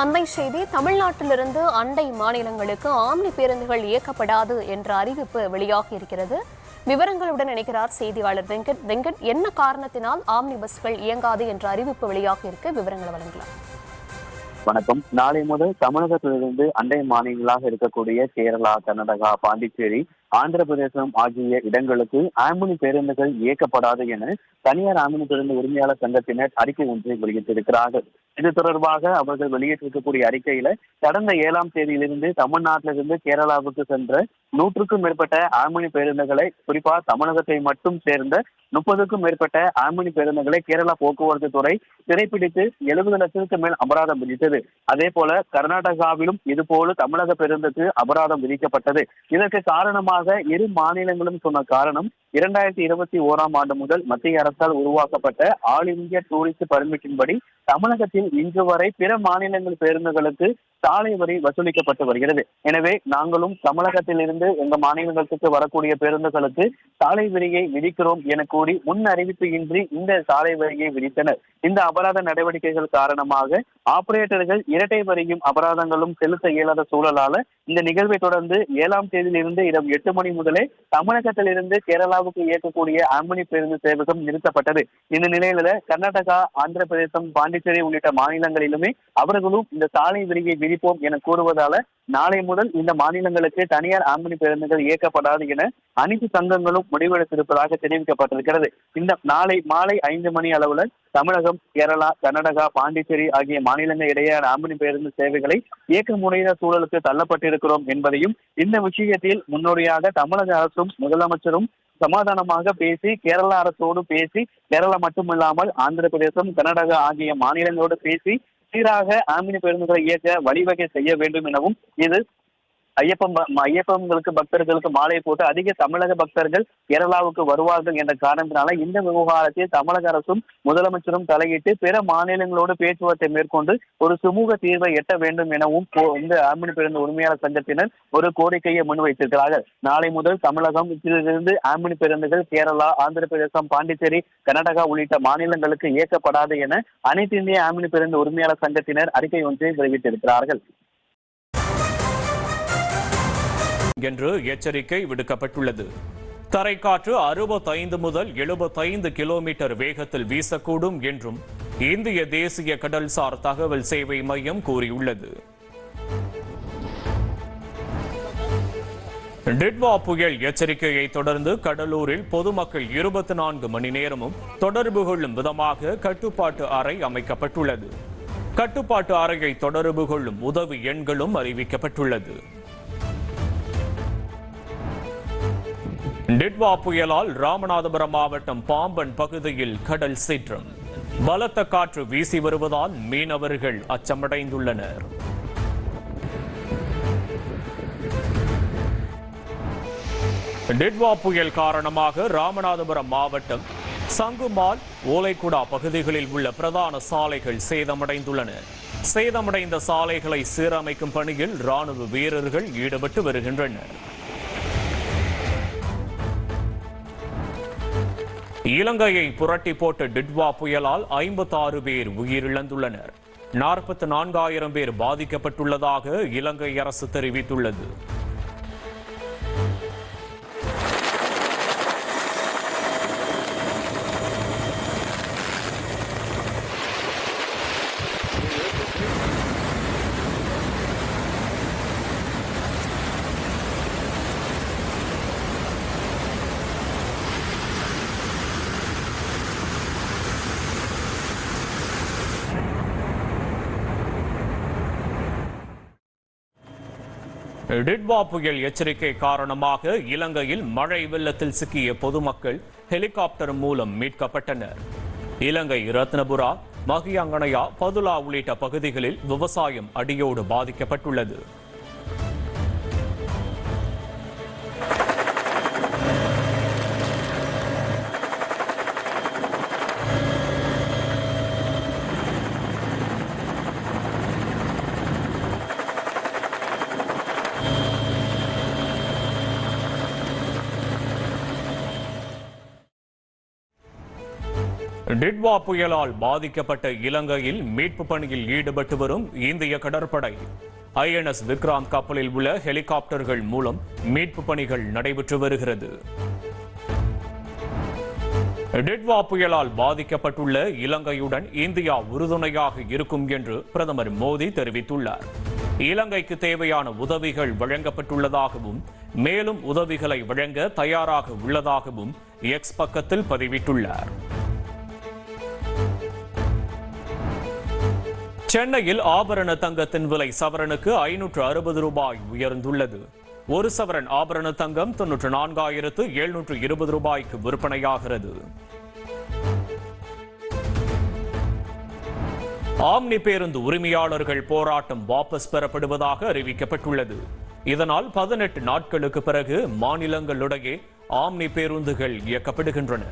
அண்மை செய்தி தமிழ்நாட்டிலிருந்து அண்டை மாநிலங்களுக்கு ஆம்னி பேருந்துகள் இயக்கப்படாது என்ற அறிவிப்பு வெளியாகி இருக்கிறது. விவரங்களுடன் இணைக்கிறார் செய்தியாளர் வெங்கட். வெங்கட் என்ன காரணத்தினால் ஆம்னி பஸ்கள் இயங்காது என்ற அறிவிப்பு வெளியாகி இருக்கு? விவரங்களை வழங்கலாம். வணக்கம். நாளை முதல் தமிழகத்திலிருந்து அண்டை மாநிலங்களாக இருக்கக்கூடிய கேரளா கர்நாடகா பாண்டிச்சேரி ஆந்திர பிரதேசம் ஆகிய இடங்களுக்கு ஆம்புலி பேருந்துகள் இயக்கப்படாது என தனியார் ஆம்புலி பேருந்து உரிமையாளர் சங்கத்தினர் அறிக்கை ஒன்றை வெளியிட்டிருக்கிறார்கள். இது தொடர்பாக அவர்கள் வெளியிட்டிருக்கக்கூடிய அறிக்கையில கடந்த ஏழாம் தேதியிலிருந்து தமிழ்நாட்டிலிருந்து கேரளாவுக்கு சென்ற நூற்றுக்கும் மேற்பட்ட ஆம்புலி பேருந்துகளை குறிப்பா தமிழகத்தை மட்டும் சேர்ந்த முப்பதுக்கும் மேற்பட்ட ஆம்புலி பேருந்துகளை கேரளா போக்குவரத்து துறை சிறைப்பிடித்து எழுபது லட்சத்துக்கு மேல் அபராதம் விதித்தது. அதே போல கர்நாடகாவிலும் இதுபோல தமிழக பேருந்துக்கு அபராதம் விதிக்கப்பட்டது. இதற்கு காரணமாக இரு மாநிலங்களும் சொன்ன காரணம் இரண்டாயிரத்தி இருபத்தி ஓராம் ஆண்டு முதல் மத்திய அரசால் உருவாக்கப்பட்ட ஆல் இந்திய டூரிஸ்ட் பர்மிட்டின்படி தமிழகத்தில் இன்று வரை பிற மாநிலங்கள் பேருந்துகளுக்கு சாலை வரி வசூலிக்கப்பட்டு வருகிறது. எனவே நாங்களும் தமிழகத்திலிருந்து எங்க மாநிலங்களுக்கு வரக்கூடிய பேருந்துகளுக்கு சாலை வரியை விதிக்கிறோம் என கூறி முன் அறிவிப்பு இன்றி இந்த சாலை வரியை விதித்தனர். இந்த அபராத நடவடிக்கைகள் காரணமாக ஆபரேட்டர்கள் இரட்டை வரியும் அபராதங்களும் செலுத்த இயலாத சூழலால இந்த நிகழ்வை தொடர்ந்து ஏழாம் தேதியிலிருந்து இரவு எட்டு மணி முதலே தமிழகத்திலிருந்து கேரளாவுக்கு இயக்கக்கூடிய ஆம்புலி பேருந்து சேவகம் நிறுத்தப்பட்டது. இந்த நிலையில கர்நாடகா ஆந்திர பிரதேசம் பாண்டி புதுச்சேரி உள்ளிட்ட மாநிலங்களிலுமே அவர்களும் இந்த சாலை விரியை விதிப்போம் என கூறுவதால நாளை முதல் இந்த மாநிலங்களுக்கு தனியார் ஆம்புலி பேருந்துகள் இயக்கப்படாது என அனைத்து சங்கங்களும் முடிவெடுத்திருப்பதாக தெரிவிக்கப்பட்டிருக்கிறது. இந்த நாளை மாலை ஐந்து மணி அளவுல தமிழகம் கேரளா கர்நாடகா பாண்டிச்சேரி ஆகிய மாநிலங்கள் இடையேயான ஆம்புலி பேருந்து சேவைகளை இயக்க முறையின சூழலுக்கு தள்ளப்பட்டிருக்கிறோம் என்பதையும் இந்த விஷயத்தில் முன்னோடியாக தமிழக அரசும் முதலமைச்சரும் சமாதானமாக பேசி கேரளா அரசோடு பேசி கேரளா மட்டுமில்லாமல் ஆந்திர பிரதேசம் கர்நாடகா ஆகிய மாநிலங்களோடு பேசி சீராக ஆமினி பேருந்துகளை இயக்க வழிவகை செய்ய வேண்டும் எனவும் இது ஐயப்பன் ஐயப்பங்களுக்கு பக்தர்களுக்கு மாலை போட்டு அதிக தமிழக பக்தர்கள் கேரளாவுக்கு வருவார்கள் என்ற காரணத்தினால இந்த விவகாரத்தில் தமிழக அரசும் முதலமைச்சரும் தலையிட்டு பிற மாநிலங்களோடு பேச்சுவார்த்தை மேற்கொண்டு ஒரு சுமூக தீர்வை எட்ட வேண்டும் எனவும் இந்த ஆம்புலி பேருந்து உரிமையாளர் சங்கத்தினர் ஒரு கோரிக்கையை முன்வைத்திருக்கிறார்கள் நாளை முதல் தமிழகம் இதிலிருந்து ஆம்புலி பேருந்துகள் கேரளா ஆந்திர பிரதேசம் பாண்டிச்சேரி கர்நாடகா உள்ளிட்ட மாநிலங்களுக்கு இயக்கப்படாது என அனைத்து இந்திய ஆம்புலி பேருந்து உரிமையாளர் சங்கத்தினர் அறிக்கை ஒன்றை வெளியிட்டிருக்கிறார்கள் என்று எச்சரிக்கை விடுக்கப்பட்டுள்ளது. தரைக்காற்று அறுபத்தைந்து முதல் எழுபத்தைந்து கிலோமீட்டர் வேகத்தில் வீசக்கூடும் என்றும் இந்திய தேசிய கடல்சார் தகவல் சேவை மையம் கூறியுள்ளது. டிட்வா புயல் எச்சரிக்கையை தொடர்ந்து கடலூரில் பொதுமக்கள் இருபத்தி நான்கு மணி நேரமும் தொடர்பு கொள்ளும் விதமாக கட்டுப்பாட்டு அறை அமைக்கப்பட்டுள்ளது. கட்டுப்பாட்டு அறையை தொடர்பு கொள்ளும் உதவி எண்களும் அறிவிக்கப்பட்டுள்ளது. டிட்வா புயலால் ராமநாதபுரம் மாவட்டம் பாம்பன் பகுதியில் கடல் சீற்றம். பலத்த காற்று வீசி வருவதால் மீனவர்கள் அச்சமடைந்துள்ளனர். டிட்வா புயல் காரணமாக ராமநாதபுரம் மாவட்டம் சங்குமால் ஓலைக்குடா பகுதிகளில் உள்ள பிரதான சாலைகள் சேதமடைந்துள்ளன. சேதமடைந்த சாலைகளை சீரமைக்கும் பணியில் ராணுவ வீரர்கள் ஈடுபட்டு வருகின்றனர். இலங்கையை புரட்டி போட்ட டிட்வா புயலால் 56 பேர் உயிரிழந்துள்ளனர். நாற்பத்தி நான்காயிரம் பேர் பாதிக்கப்பட்டுள்ளதாக இலங்கை அரசு தெரிவித்துள்ளது. டிட்வா புயல் எச்சரிக்கை காரணமாக இலங்கையில் மழை வெள்ளத்தில் சிக்கிய பொதுமக்கள் ஹெலிகாப்டர் மூலம் மீட்கப்பட்டனர். இலங்கை ரத்னபுரா மகியங்கனையா பதுலா உள்ளிட்ட பகுதிகளில் விவசாயம் அடியோடு பாதிக்கப்பட்டுள்ளது. டிட்வா புயலால் பாதிக்கப்பட்ட இலங்கையில் மீட்பு பணியில் ஈடுபட்டு வரும் இந்திய கடற்படை. ஐஎன்எஸ் விக்ராந்த் கப்பலில் உள்ள ஹெலிகாப்டர்கள் மூலம் மீட்பு பணிகள் நடைபெற்று வருகிறது. டிட்வா புயலால் பாதிக்கப்பட்டுள்ள இலங்கையுடன் இந்தியா உறுதுணையாக இருக்கும் என்று பிரதமர் மோடி தெரிவித்துள்ளார். இலங்கைக்கு தேவையான உதவிகள் வழங்கப்பட்டுள்ளதாகவும் மேலும் உதவிகளை வழங்க தயாராக உள்ளதாகவும் எக்ஸ் பக்கத்தில் பதிவிட்டுள்ளார். சென்னையில் ஆபரண தங்கத்தின் விலை சவரனுக்கு ஐநூற்று அறுபது ரூபாய் உயர்ந்துள்ளது. ஒரு சவரன் ஆபரண தங்கம் தொன்னூற்று நான்காயிரத்து எழுநூற்று இருபது ரூபாய்க்கு விற்பனையாகிறது. ஆம்னி பேருந்து உரிமையாளர்கள் போராட்டம் வாபஸ் பெறப்படுவதாக அறிவிக்கப்பட்டுள்ளது. இதனால் பதினெட்டு நாட்களுக்கு பிறகு மாநிலங்களிடையே ஆம்னி பேருந்துகள் இயக்கப்படுகின்றன.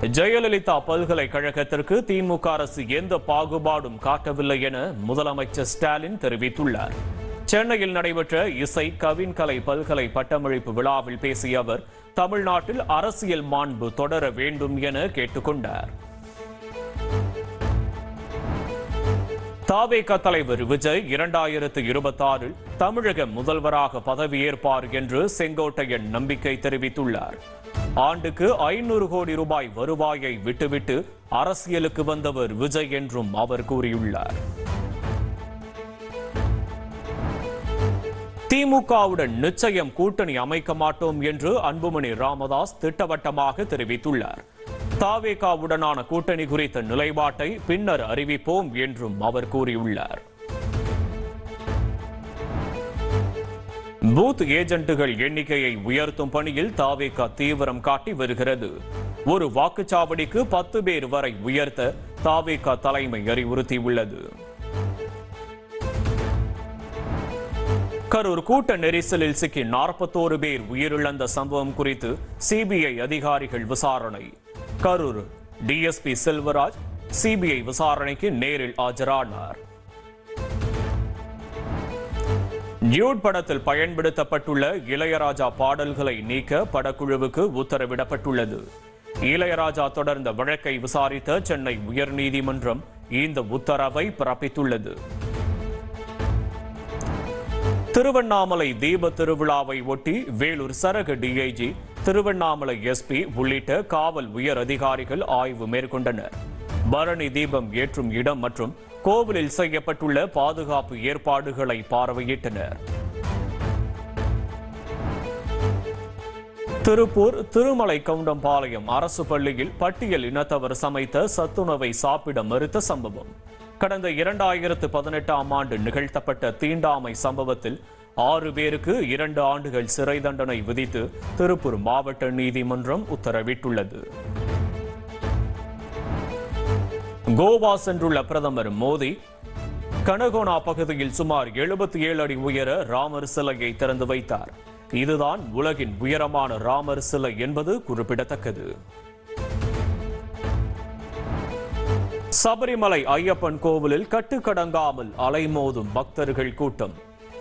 ஜெயலலிதா பல்கலைக்கழகத்திற்கு திமுக அரசு எந்த பாகுபாடும் காட்டவில்லை என முதலமைச்சர் ஸ்டாலின் தெரிவித்துள்ளார். சென்னையில் நடைபெற்ற இசை கவின்கலை பல்கலை பட்டமளிப்பு விழாவில் பேசிய அவர் தமிழ்நாட்டில் அரசியல் மாண்பு தொடர வேண்டும் என கேட்டுக்கொண்டார். தாவேக தலைவர் விஜய் இரண்டாயிரத்து இருபத்தி ஆறில் தமிழக முதல்வராக பதவியேற்பார் என்று செங்கோட்டையன் நம்பிக்கை தெரிவித்துள்ளார். ஆண்டுக்கு ஐநூறு கோடி ரூபாய் வருவாயை விட்டுவிட்டு அரசியலுக்கு வந்தவர் விஜய் என்றும் அவர் கூறியுள்ளார். திமுகவுடன் நிச்சயம் கூட்டணி அமைக்க மாட்டோம் என்று அன்புமணி ராமதாஸ் திட்டவட்டமாக தெரிவித்துள்ளார். தாவேகாவுடனான கூட்டணி குறித்த நிலைப்பாட்டை பின்னர் அறிவிப்போம் என்றும் அவர் கூறியுள்ளார். பூத் ஏஜென்ட்டுகள் எண்ணிக்கையை உயர்த்தும் பணியில் தாவேகா தீவிரம் காட்டி வருகிறது. ஒரு வாக்குச்சாவடிக்கு பத்து பேர் வரை உயர்த்த தாவேகா தலைமை அறிவுறுத்தியுள்ளது. கரூர் கூட்ட நெரிசலில் சிக்கி நாற்பத்தோரு பேர் உயிரிழந்த சம்பவம் குறித்து சிபிஐ அதிகாரிகள் விசாரணை. கரூர் டிஎஸ்பி செல்வராஜ் சிபிஐ விசாரணைக்கு நேரில் ஆஜரானார். டியூட் படத்தில் பயன்படுத்தப்பட்டுள்ள இளையராஜா பாடல்களை நீக்க படக்குழுவுக்கு உத்தரவிடப்பட்டுள்ளது. இளையராஜா தொடர்ந்த வழக்கை விசாரித்த சென்னை உயர்நீதிமன்றம் இந்த உத்தரவை பிறப்பித்துள்ளது. திருவண்ணாமலை தீப திருவிழாவை ஒட்டி வேலூர் சரக டிஐஜி திருவண்ணாமலை எஸ்பி உள்ளிட்ட காவல் உயர் அதிகாரிகள் ஆய்வு மேற்கொண்டனர். பரணி தீபம் ஏற்றும் இடம் மற்றும் கோவிலில் செய்யப்பட்டுள்ள பாதுகாப்பு ஏற்பாடுகளை பார்வையிட்டனர். திருப்பூர் திருமலை கவுண்டம்பாளையம் அரசு பள்ளியில் பட்டியல் இனத்தவர் சமைத்த சத்துணவை சாப்பிட மறுத்த சம்பவம். கடந்த இரண்டாயிரத்து பதினெட்டாம் ஆண்டு நிகழ்த்தப்பட்ட தீண்டாமை சம்பவத்தில் ஆறு பேருக்கு இரண்டு ஆண்டுகள் சிறை தண்டனை விதித்து திருப்பூர் மாவட்ட நீதிமன்றம் உத்தரவிட்டுள்ளது. கோவா சென்றுள்ள பிரதமர் மோடி கனகோனா பகுதியில் சுமார் எழுபத்தி ஏழு அடி உயர ராமர் சிலையை திறந்து வைத்தார். இதுதான் உலகின் உயரமான ராமர் சிலை என்பது குறிப்பிடத்தக்கது. சபரிமலை ஐயப்பன் கோவிலில் கட்டுக்கடங்காமல் அலைமோதும் பக்தர்கள் கூட்டம்.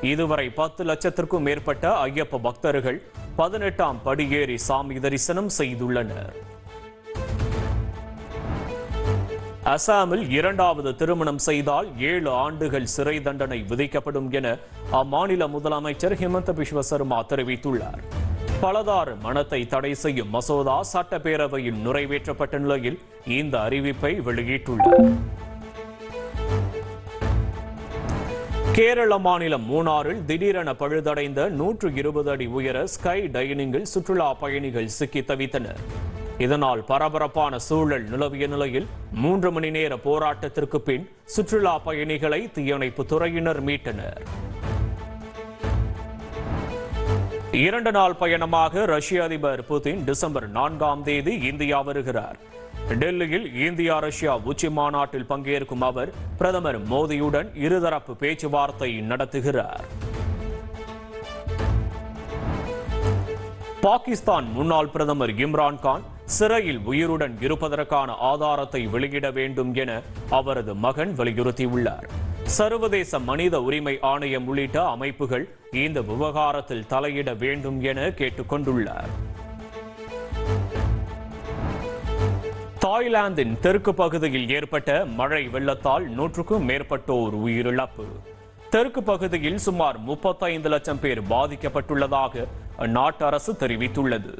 இதுவரை பத்து லட்சத்திற்கும் மேற்பட்ட ஐயப்ப பக்தர்கள் பதினெட்டாம் படியேறி சாமி தரிசனம் செய்துள்ளனர். அசாமில் இரண்டாவது திருமணம் செய்தால் ஏழு ஆண்டுகள் சிறை தண்டனை விதிக்கப்படும் என அம்மாநில முதலமைச்சர் ஹிமந்த பிஸ்வ சர்மா தெரிவித்துள்ளார். பலதாறு மனத்தை தடை செய்யும் மசோதா சட்டப்பேரவையில் நிறைவேற்றப்பட்ட நிலையில் இந்த அறிவிப்பை வெளியிட்டுள்ளார். கேரள மாநிலம் மூணாறில் திடீரென பழுதடைந்த நூற்று இருபது அடி உயர ஸ்கை டைனிங்கில் சுற்றுலா பயணிகள் சிக்கி தவித்தனர். இதனால் பரபரப்பான சூழல் நிலவிய நிலையில் மூன்று மணி நேர போராட்டத்திற்கு பின் சுற்றுலா பயணிகளை தீயணைப்பு துறையினர் மீட்டனர். இரண்டு நாள் பயணமாக ரஷ்ய அதிபர் புதின் டிசம்பர் நான்காம் தேதி இந்தியா வருகிறார். டெல்லியில் இந்தியா ரஷ்யா உச்சி மாநாட்டில் பங்கேற்கும் அவர் பிரதமர் மோடியுடன் இருதரப்பு பேச்சுவார்த்தை நடத்துகிறார். பாகிஸ்தான் முன்னாள் பிரதமர் இம்ரான் கான் சிறையில் உயிருடன் இருப்பதற்கான ஆதாரத்தை வெளியிட வேண்டும் என அவரது மகன் வலியுறுத்தியுள்ளார். சர்வதேச மனித உரிமை ஆணையம் உள்ளிட்ட அமைப்புகள் இந்த விவகாரத்தில் தலையிட வேண்டும் என கேட்டுக்கொண்டுள்ளார். தாய்லாந்தின் தெற்கு பகுதியில் ஏற்பட்ட மழை வெள்ளத்தால் நூற்றுக்கும் மேற்பட்டோர் உயிரிழப்பு. தெற்கு பகுதியில் சுமார் முப்பத்தைந்து லட்சம் பேர் பாதிக்கப்பட்டுள்ளதாக அந்நாட்டு அரசு தெரிவித்துள்ளது.